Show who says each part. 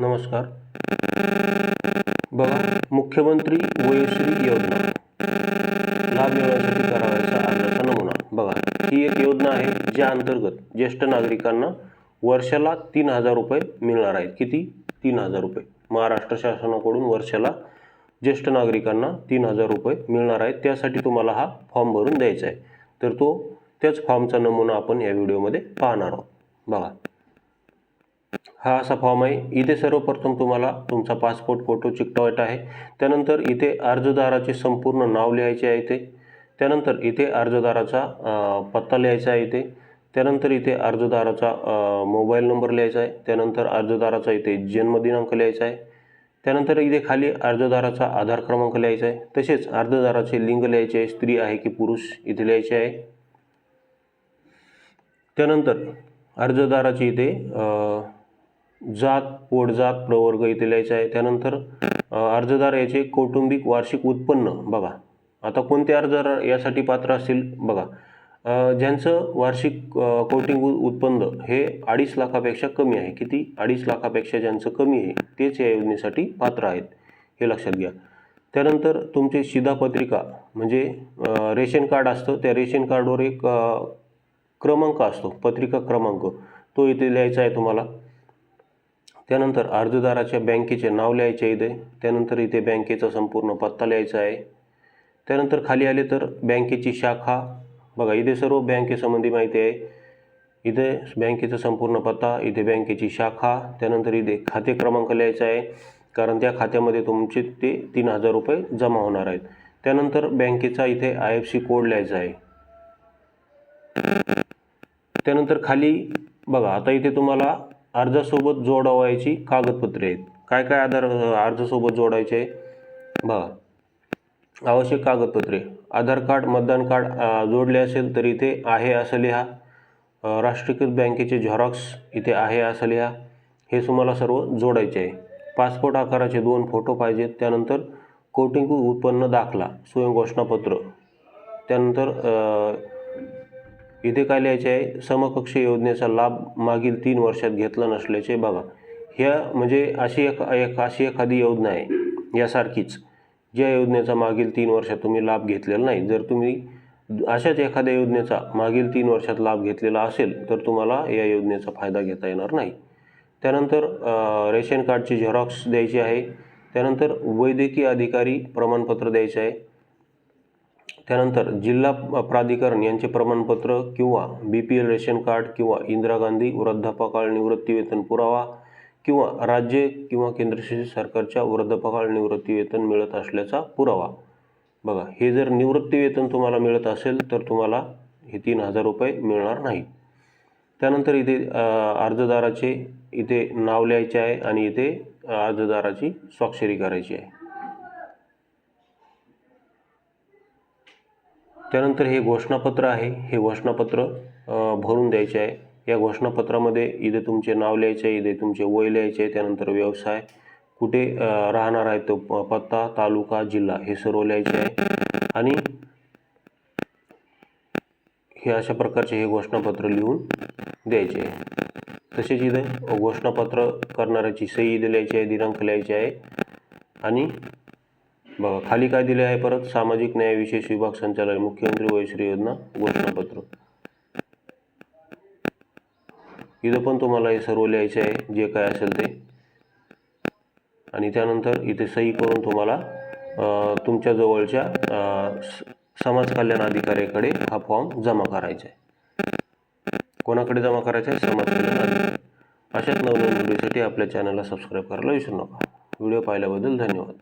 Speaker 1: नमस्कार. बघा मुख्यमंत्री वयोश्री योजना. लाभ मिळवण्यासाठी करावयाचा अर्जाचा नमुना. बघा ही एक योजना आहे ज्या अंतर्गत ज्येष्ठ नागरिकांना वर्षाला तीन हजार रुपये मिळणार आहेत. किती? तीन हजार रुपये. महाराष्ट्र शासनाकडून वर्षाला ज्येष्ठ नागरिकांना तीन हजार रुपये मिळणार आहेत. त्यासाठी तुम्हाला हा फॉर्म भरून द्यायचा आहे. तर तो त्याच फॉर्मचा नमुना आपण या व्हिडिओमध्ये पाहणार आहोत. बघा हा असा फॉर्म आहे. इथे सर्वप्रथम तुम्हाला तुमचा पासपोर्ट फोटो चिकटवायचा आहे. त्यानंतर इथे अर्जदाराचे संपूर्ण नाव लिहायचे आहे इथे. त्यानंतर इथे अर्जदाराचा पत्ता लिहायचा आहे इथे. त्यानंतर इथे अर्जदाराचा मोबाईल नंबर लिहायचा आहे. त्यानंतर अर्जदाराचा इथे जन्मदिनांक लिहायचा आहे. त्यानंतर इथे खाली अर्जदाराचा आधार क्रमांक लिहायचा आहे. तसेच अर्जदाराचे लिंग लिहायचे आहे. स्त्री आहे की पुरुष इथे लिहायचे आहे. त्यानंतर अर्जदाराची इथे जात पोटजात प्रवर्ग इथे लिहायचा आहे. त्यानंतर अर्जदार याचे कौटुंबिक वार्षिक उत्पन्न बघा. आता कोणते अर्जदार यासाठी पात्र असतील बघा. ज्यांचं वार्षिक अ, कौटुंबिक उत्पन्न हे अडीच लाखापेक्षा कमी आहे. किती? अडीच लाखापेक्षा ज्यांचं कमी आहे तेच या योजनेसाठी पात्र आहेत. हे लक्षात घ्या. त्यानंतर तुमचे शिधापत्रिका म्हणजे रेशन कार्ड असतं. त्या रेशन कार्डवर एक क्रमांक असतो पत्रिका क्रमांक. तो इथे लिहायचा आहे तुम्हाला. त्यानंतर अर्जदाराच्या बँकेचे नाव लिहायचे आहे इथे. त्यानंतर इथे बँकेचा संपूर्ण पत्ता लिहायचा आहे. त्यानंतर खाली आले तर बँकेची शाखा. बघा इथे सर्व बँकेसंबंधी माहिती आहे. इथे बँकेचा संपूर्ण पत्ता इथे बँकेची शाखा त्यानंतर इथे खाते क्रमांक लिहायचा आहे. कारण त्या खात्यामध्ये तुमचे ते तीन हजार रुपये जमा होणार आहेत. त्यानंतर बँकेचा इथे आय एफ सी कोड लिहायचा आहे. त्यानंतर खाली बघा आता इथे तुम्हाला अर्जासोबत जोडावायची कागदपत्रे आहेत. काय काय आधार अर्जासोबत जोडायचे आहे? बघा. आवश्यक कागदपत्रे. आधार कार्ड मतदान कार्ड जोडले असेल तर इथे आहे असं लिहा. राष्ट्रीयकृत बँकेचे झेरॉक्स इथे आहे असं लिहा. हे तुम्हाला सर्व जोडायचे आहे. पासपोर्ट आकाराचे दोन फोटो पाहिजेत. त्यानंतर कौटुंबिक उत्पन्न दाखला स्वयंघोषणापत्र. त्यानंतर इथे काय लिहायचे आहे? समकक्ष योजनेचा लाभ मागील तीन वर्षात घेतला नसल्याचे बघा. ह्या म्हणजे अशी एक एक अशी एखादी योजना आहे. यासारखीच. ज्या योजनेचा मागील तीन वर्षात तुम्ही लाभ घेतलेला नाही. जर तुम्ही अशाच एखाद्या योजनेचा मागील तीन वर्षात लाभ घेतलेला असेल तर तुम्हाला या योजनेचा फायदा घेता येणार नाही. त्यानंतर रेशन कार्डची झेरॉक्स द्यायची आहे. त्यानंतर वैद्यकीय अधिकारी प्रमाणपत्र द्यायचे आहे. त्यानंतर जिल्हा प्राधिकरण यांचे प्रमाणपत्र किंवा B P L ration card किंवा इंदिरा गांधी वृद्धापकाळ निवृत्तीवेतन पुरावा किंवा राज्य किंवा केंद्रशासित सरकारच्या वृद्धापकाळ निवृत्तीवेतन मिळत असल्याचा पुरावा. बघा हे जर निवृत्तीवेतन तुम्हाला मिळत असेल तर तुम्हाला हे तीन हजार रुपये मिळणार नाही. त्यानंतर इथे अर्जदाराचे इथे नाव लिहायचे आहे आणि इथे अर्जदाराची स्वाक्षरी करायची आहे. त्यानंतर हे घोषणापत्र आहे. हे घोषणापत्र भरून द्यायचे आहे. या घोषणापत्रामध्ये इथे तुमचे नाव लिहायचे आहे इथे तुमचे वय लिहायचे आहे त्यानंतर व्यवसाय कुठे राहणार आहे तो प- पत्ता तालुका जिल्हा हे सर्व लिहायचे आहे. आणि हे अशा प्रकारचे हे घोषणापत्र लिहून द्यायचे आहे. तसेच इथे घोषणापत्र करणाऱ्याची सही इथे लिहायची आहे दिनांक लिहायचे आहे. आणि बघा खाली काय दिले आहे परत? सामाजिक न्याय विशेष विभाग संचालक मुख्यमंत्री वयश्री योजना घोषणापत्र इथं पण तुम्हाला हे सर्व लिहायचे आहे जे काय असेल ते. आणि त्यानंतर इथे सही करून तुम्हाला तुमच्या जवळच्या समाज कल्याण अधिकाऱ्याकडे हा फॉर्म जमा करायचा आहे. कोणाकडे जमा करायचा आहे? समाज कल्याण अधिकारी. अशाच नवनवीन व्हिडिओसाठी आपल्या चॅनलला सबस्क्राईब करायला विसरू नका. व्हिडिओ पाहिल्याबद्दल धन्यवाद.